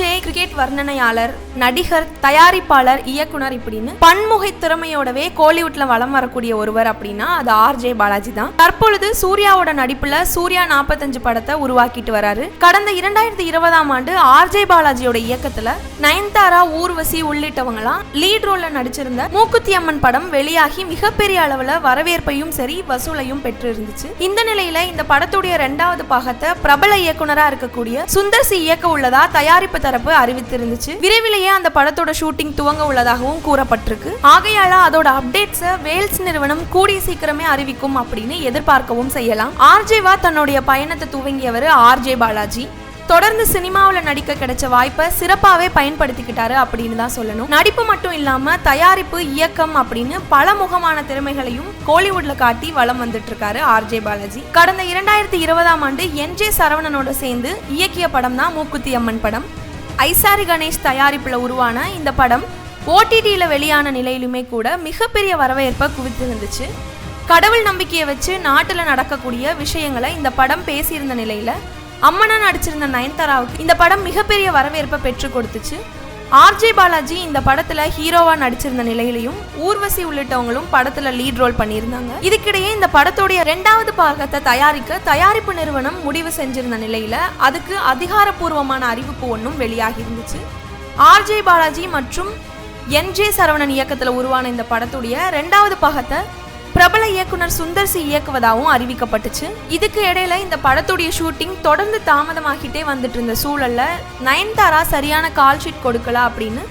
RJ cricket வர்ணனையாளர் நடிகர் தயாரிப்பாளர் இயக்குனர் இப்படின்னு பன்முகை திறமையோடவே கோலிவுட்ல வலம் வரக்கூடிய ஒருவர் அப்படின்னா அது ஆர்ஜே பாலாஜி தான். தற்பொழுது சூர்யாவோட நடிப்புல சூர்யா நாற்பத்தஞ்சு படத்தை உருவாக்கிட்டு வராரு. கடந்த இரண்டாயிரத்தி இருபதாம் ஆண்டு ஆர்ஜே பாலாஜியோட இயக்கத்துல நயன்தாரா ஊர்வசி உள்ளிட்டவங்களாம் லீட் ரோல்ல நடிச்சிருந்த மூக்குத்தி அம்மன் படம் வெளியாகி மிகப்பெரிய அளவுல வரவேற்பையும் சரி வசூலையும் பெற்று இருந்துச்சு இந்த நிலையில இந்த படத்துடைய இரண்டாவது பாகத்தை பிரபல இயக்குனரா இருக்கக்கூடிய சுந்தர் சி இயக்க உள்ளதா தயாரிப்பு தரப்பு அறிவித்திருந்துச்சு. விரைவிலேயே அந்த படத்தோட ஷூட்டிங் துவங்க உள்ளதாகவும் கூறப்பட்டிருக்கு. ஆகையால அதோட அப்டேட்ஸை வேல்ஸ் நிறுவனம் கூடிய சீக்கிரமே அறிவிக்கும் அப்படின்னு எதிர்பார்க்கவும் செய்யலாம். ஆர்ஜேவா தன்னுடைய பயணத்தை துவங்கியவர் ஆர்ஜே பாலாஜி. தொடர்ந்து சினிமாவில் நடிக்க கிடைச்ச வாய்ப்பை சிறப்பாகவே பயன்படுத்திக்கிட்டாரு அப்படின்னு தான் சொல்லணும். நடிப்பு மட்டும் இல்லாம தயாரிப்பு இயக்கம் அப்படின்னு பல முகமான திறமைகளையும் கோலிவுட்ல காட்டி வலம் வந்துட்டு இருக்காரு ஆர்ஜே பாலாஜி. கடந்த இரண்டாயிரத்தி இருபதாம் ஆண்டு என் ஜே சரவணனோட சேர்ந்து இயக்கிய படம் தான் மூக்குத்தி அம்மன் படம். ஐசாரி கணேஷ் தயாரிப்பில் உருவான இந்த படம் ஓடிடியில் வெளியான நிலையிலுமே கூட மிகப்பெரிய வரவேற்பை குவித்திருந்துச்சு. கடவுள் நம்பிக்கையை வச்சு நாட்டில் நடக்கக்கூடிய விஷயங்களை இந்த படம் பேசியிருந்த நிலையில் அம்மனா நடிச்சிருந்த நயன்தாராவுக்கு இந்த படம் மிகப்பெரிய வரவேற்பை பெற்று கொடுத்துச்சு. ஆர்ஜே பாலாஜி இந்த படத்துல ஹீரோவா நடிச்சிருந்த நிலையிலையும் ஊர்வசி உள்ளிட்டவங்களும் படத்துல லீட் ரோல் பண்ணியிருந்தாங்க. இதுக்கிடையே இந்த படத்துடைய ரெண்டாவது பாகத்தை தயாரிக்க தயாரிப்பு நிறுவனம் முடிவு செஞ்சிருந்த நிலையில அதுக்கு அதிகாரப்பூர்வமான அறிவிப்பு ஒன்றும் வெளியாகி இருந்துச்சு. ஆர்ஜே பாலாஜி மற்றும் என் ஜே சரவணன் இயக்கத்துல உருவான இந்த படத்துடைய ரெண்டாவது பாகத்தை பிரபல இயக்குனர் சுந்தர் சி இயக்குவதாகவும் அறிவிக்கப்பட்டுச்சு. இதுக்கு இடையில இந்த படத்துடைய ஷூட்டிங் தொடர்ந்து தாமதமாகிட்டே வந்துட்டு இருந்த சூழல்ல நயன்தாரா சரியான கால் ஷீட் கொடுக்கல அப்படின்னு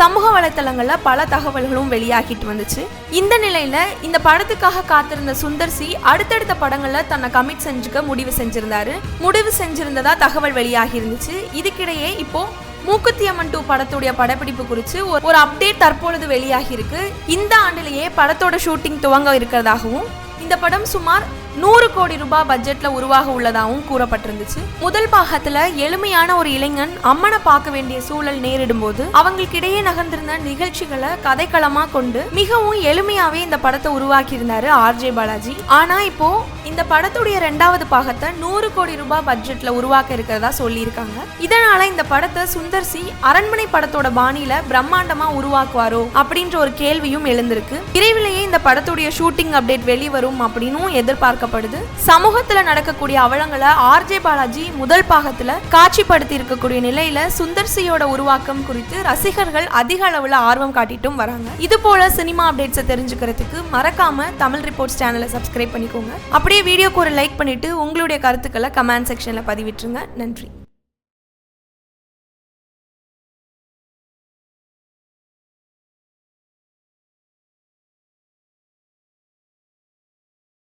சமூக வலைத்தளங்கள்ல பல தகவல்களும் வெளியாகிட்டு வந்துச்சு. இந்த நிலையில இந்த படத்துக்காக காத்திருந்த சுந்தர் சி அடுத்தடுத்த படங்கள்ல தன்னை கமிட் செஞ்சுக்க முடிவு செஞ்சிருந்தாரு. முடிவு செஞ்சிருந்ததா தகவல் வெளியாகி இருந்துச்சு. இதுக்கிடையே இப்போ மூக்குத்தி அம்மன் டூ படத்துடைய படப்பிடிப்பு குறித்து ஒரு- அப்டேட் தற்பொழுது வெளியாகி இருக்கு இந்த ஆண்டிலேயே படத்தோட ஷூட்டிங் துவங்க இருக்கிறதாகவும் இந்த படம் சுமார் நூறு கோடி ரூபாய் பட்ஜெட்ல உருவாக உள்ளதாகவும் கூறப்பட்டிருந்துச்சு. முதல் பாகத்துல எளிமையான ஒரு இளைஞன் அம்மனை பார்க்க வேண்டிய சூழல் நேரிடும் போது அவங்களுக்கு இடையே நகர்ந்திருந்த நிகழ்ச்சிகளை கதைக்களமா கொண்டு மிகவும் எளிமையாவே இந்த படத்தை உருவாக்கி இருந்தாரு ஆர்ஜே பாலாஜி. ஆனா இப்போ இந்த படத்துடைய ரெண்டாவது பாகத்தை நூறு கோடி ரூபாய் பட்ஜெட்ல உருவாக்க இருக்கிறதா சொல்லியிருக்காங்க. இதனால இந்த படத்தை சுந்தர் சி அரண்மனை படத்தோட பாணியில பிரம்மாண்டமா உருவாக்குவாரோ அப்படின்ற ஒரு கேள்வியும் எழுந்திருக்கு. விரைவிலேயே இந்த படத்துடைய ஷூட்டிங் அப்டேட் வெளிவரும் அப்படின்னும் பார்க்கப்படுது. சமூகத்துல நடக்கக்கூடிய அவலங்களை ஆர்ஜே பாலாஜி முதல் பாகத்துல காட்சிப்படுத்தி இருக்கக்கூடிய நிலையில சுந்தர்சியோட உருவாக்கம் குறித்து ரசிகர்கள் அதிக அளவுல ஆர்வம் காட்டிட்டும் வராங்க. இது போல சினிமா அப்டேட்ஸை தெரிஞ்சுக்கிறதுக்கு மறக்காம தமிழ் ரிப்போர்ட்ஸ் சேனலை சப்ஸ்கிரைப் பண்ணிக்கோங்க. அப்படியே வீடியோக்கு ஒரு லைக் பண்ணிட்டு உங்களுடைய கருத்துக்களை கமெண்ட் செக்ஷன்ல பதிவிட்டுருங்க. நன்றி.